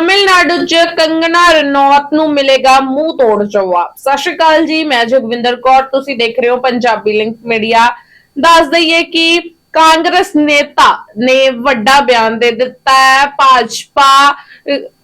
ਤਮਿਲਨਾਡੂ 'ਚ ਕੰਗਨਾ ਰਣੌਤ ਨੂੰ ਮਿਲੇਗਾ ਮੂੰਹ ਤੋੜ ਜਵਾਬ। ਸਤਿ ਸ਼੍ਰੀ ਅਕਾਲ ਜੀ, ਮੈਂ ਜਗਵਿੰਦਰ ਕੌਰ, ਤੁਸੀਂ ਦੇਖ ਰਹੇ ਹੋ ਪੰਜਾਬੀ ਲਿੰਕ ਮੀਡੀਆ। ਦੱਸ ਦਈਏ ਕਿ ਕਾਂਗਰਸ ਨੇਤਾ ਨੇ ਵੱਡਾ ਬਿਆਨ ਦੇ ਦਿੱਤਾ ਹੈ। ਭਾਜਪਾ,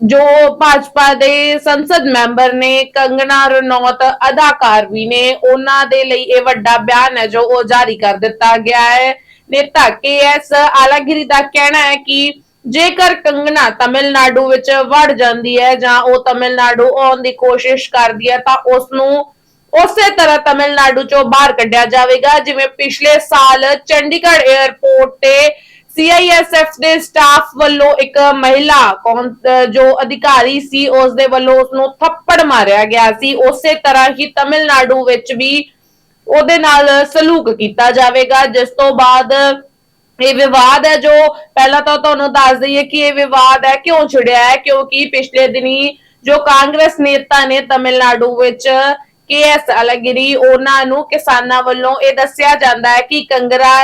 ਜੋ ਭਾਜਪਾ ਦੇ ਸੰਸਦ ਮੈਂਬਰ ਨੇ ਕੰਗਨਾ ਰਣੌਤ ਅਦਾਕਾਰ ਵੀ ਨੇ, ਉਹਨਾਂ ਦੇ ਲਈ ਇਹ ਵੱਡਾ ਬਿਆਨ ਹੈ ਜੋ ਉਹ ਜਾਰੀ ਕਰ ਦਿੱਤਾ ਗਿਆ ਹੈ। ਨੇਤਾ ਕੇ ਐਸ ਆਲਾਗਿਰੀ ਦਾ ਕਹਿਣਾ ਹੈ ਕਿ ਜੇਕਰ ਕੰਗਨਾ ਤਮਿਲਨਾਡੂ ਵਿੱਚ ਵੜ ਜਾਂਦੀ ਹੈ ਜਾਂ ਉਹ ਤਮਿਲਨਾਡੂ ਆਉਣ ਦੀ ਕੋਸ਼ਿਸ਼ ਕਰਦੀ ਹੈ, ਤਾਂ ਉਸ ਨੂੰ ਉਸੇ ਤਰ੍ਹਾਂ ਤਮਿਲਨਾਡੂ ਚੋਂ ਬਾਹਰ ਕੱਢਿਆ ਜਾਵੇਗਾ। ਜਿਵੇਂ ਪਿਛਲੇ ਸਾਲ ਚੰਡੀਗੜ੍ਹ 에ਅਰਪੋਰਟ ਤੇ ਸੀਆਈਐਸਐਫ ਦੇ ਸਟਾਫ ਵੱਲੋਂ ਇੱਕ ਮਹਿਲਾ ਕੌਣ ਜੋ ਅਧਿਕਾਰੀ ਸੀ ਉਸ ਦੇ ਵੱਲੋਂ ਉਸ ਨੂੰ ਥੱਪੜ ਮਾਰਿਆ ਗਿਆ ਸੀ। ਉਸੇ ਤਰ੍ਹਾਂ ਹੀ ਤਮਿਲਨਾਡੂ ਵਿੱਚ ਵੀ ਉਹਦੇ ਨਾਲ ਸਲੂਕ ਕੀਤਾ ਜਾਵੇਗਾ, ਜਿਸ ਤੋਂ ਬਾਅਦ ਇਹ ਵਿਵਾਦ ਹੈ ਜੋ ਪਹਿਲਾਂ ਤਾਂ ਤੁਹਾਨੂੰ ਦੱਸ ਦਈਏ ਕਿ ਇਹ ਵਿਵਾਦ ਹੈ, ਕਿਉਂ ਛਿੜਿਆ ਹੈ ਕਿਉਂਕਿ ਪਿਛਲੇ ਦਿਨੀ ਜੋ ਕਾਂਗਰਸ ਨੇਤਾ ਨੇ ਤਮਿਲਨਾਡੂ ਵਿੱਚ ਕੇਐਸ ਅਲਗਿਰੀ, ਉਹਨਾਂ ਨੂੰ ਕਿਸਾਨਾਂ ਵੱਲੋਂ ਇਹ ਦੱਸਿਆ ਜਾਂਦਾ ਹੈ ਕਿ ਕੰਗਰਾ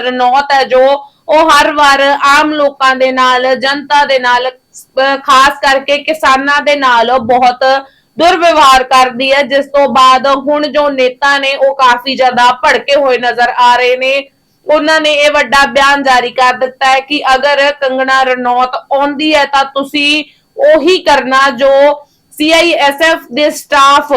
ਰਣੌਤ ਹੈ ਜੋ ਉਹ ਹਰ ਵਾਰ ਆਮ ਲੋਕਾਂ ਦੇ ਨਾਲ, ਜਨਤਾ ਦੇ ਨਾਲ ਖਾਸ ਕਰਕੇ ਕਿਸਾਨਾਂ ਦੇ ਨਾਲ ਬਹੁਤ ਦੁਰਵਿਵਹਾਰ ਕਰਦੀ ਹੈ। ਜਿਸ ਤੋਂ ਬਾਅਦ ਹੁਣ ਜੋ ਨੇਤਾ ਨੇ ਉਹ ਕਾਫੀ ਜ਼ਿਆਦਾ ਭੜਕੇ ਹੋਏ ਨਜ਼ਰ ਆ ਰਹੇ ਨੇ। ਉਹਨਾਂ ਨੇ ਇਹ ਵੱਡਾ ਬਿਆਨ ਜਾਰੀ ਕਰ ਦਿੱਤਾ ਹੈ ਕਿ ਅਗਰ ਕੰਗਣਾ ਰਣੌਤ ਆਉਂਦੀ ਹੈ ਤਾਂ ਤੁਸੀਂ ਉਹੀ ਕਰਨਾ ਜੋ ਸੀਆਈਐਸਐਫ ਦੇ ਸਟਾਫ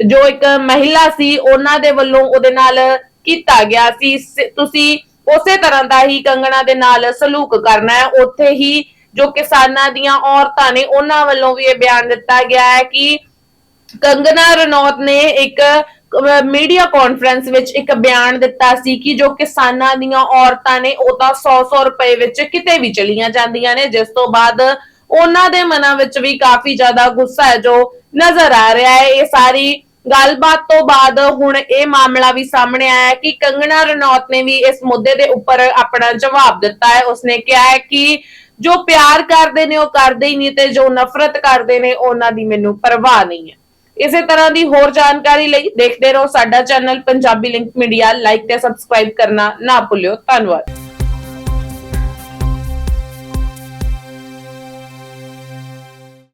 ਜੋ ਇੱਕ ਮਹਿਲਾ ਸੀ, ਉਹਨਾਂ ਦੇ ਵੱਲੋਂ ਉਹਦੇ ਨਾਲ ਕੀਤਾ ਗਿਆ ਸੀ, ਤੁਸੀਂ ਉਸੇ ਤਰ੍ਹਾਂ ਦਾ ਹੀ ਕੰਗਣਾ ਦੇ ਨਾਲ ਸਲੂਕ ਕਰਨਾ ਹੈ। ਉੱਥੇ ਹੀ ਜੋ ਕਿਸਾਨਾਂ ਦੀਆਂ ਔਰਤਾਂ ਨੇ, ਉਹਨਾਂ ਵੱਲੋਂ ਵੀ ਇਹ ਬਿਆਨ ਦਿੱਤਾ ਗਿਆ ਹੈ ਕਿ ਕੰਗਨਾ ਰਣੌਤ ਨੇ ਇੱਕ ਮੀਡੀਆ ਕਾਨਫਰੰਸ ਵਿੱਚ ਇੱਕ ਬਿਆਨ ਦਿੱਤਾ ਸੀ ਕਿ ਜੋ ਕਿਸਾਨਾਂ ਦੀਆਂ ਔਰਤਾਂ ਨੇ, ਉਹ ਤਾਂ 100-100 ਰੁਪਏ ਵਿੱਚ ਕਿਤੇ ਵੀ ਚਲੀਆਂ ਜਾਂਦੀਆਂ ਨੇ। ਜਿਸ ਤੋਂ ਬਾਅਦ ਉਹਨਾਂ ਦੇ ਮਨਾਂ ਵਿੱਚ ਵੀ ਕਾਫੀ ਜ਼ਿਆਦਾ ਗੁੱਸਾ ਹੈ ਜੋ ਨਜ਼ਰ ਆ ਰਿਹਾ ਹੈ। ਇਹ ਸਾਰੀ ਗੱਲਬਾਤ ਤੋਂ ਬਾਅਦ ਹੁਣ ਇਹ ਮਾਮਲਾ ਵੀ ਸਾਹਮਣੇ ਆਇਆ ਹੈ ਕਿ ਕੰਗਣਾ ਰਣੌਤ ਨੇ ਵੀ ਇਸ ਮੁੱਦੇ ਦੇ ਉੱਪਰ ਆਪਣਾ ਜਵਾਬ ਦਿੱਤਾ ਹੈ। ਉਸਨੇ ਕਿਹਾ ਹੈ ਕਿ ਜੋ ਪਿਆਰ ਕਰਦੇ ਨੇ, ਉਹ ਕਰਦੇ ਹੀ ਨਹੀਂ ਤੇ ਜੋ ਨਫ਼ਰਤ ਕਰਦੇ ਨੇ, ਉਹਨਾਂ ਦੀ ਮੈਨੂੰ ਪਰਵਾਹ ਨਹੀਂ ਹੈ। ਇਸੇ ਤਰ੍ਹਾਂ ਦੀ ਹੋਰ ਜਾਣਕਾਰੀ ਲਈ ਦੇਖਦੇ ਰਹੋ ਸਾਡਾ channel Punjabi link media like ਤੇ ਸਬਸਕ੍ਰਾਈਬ ਕਰਨਾ ਨਾ ਭੁੱਲਿਓ। ਧੰਨਵਾਦ।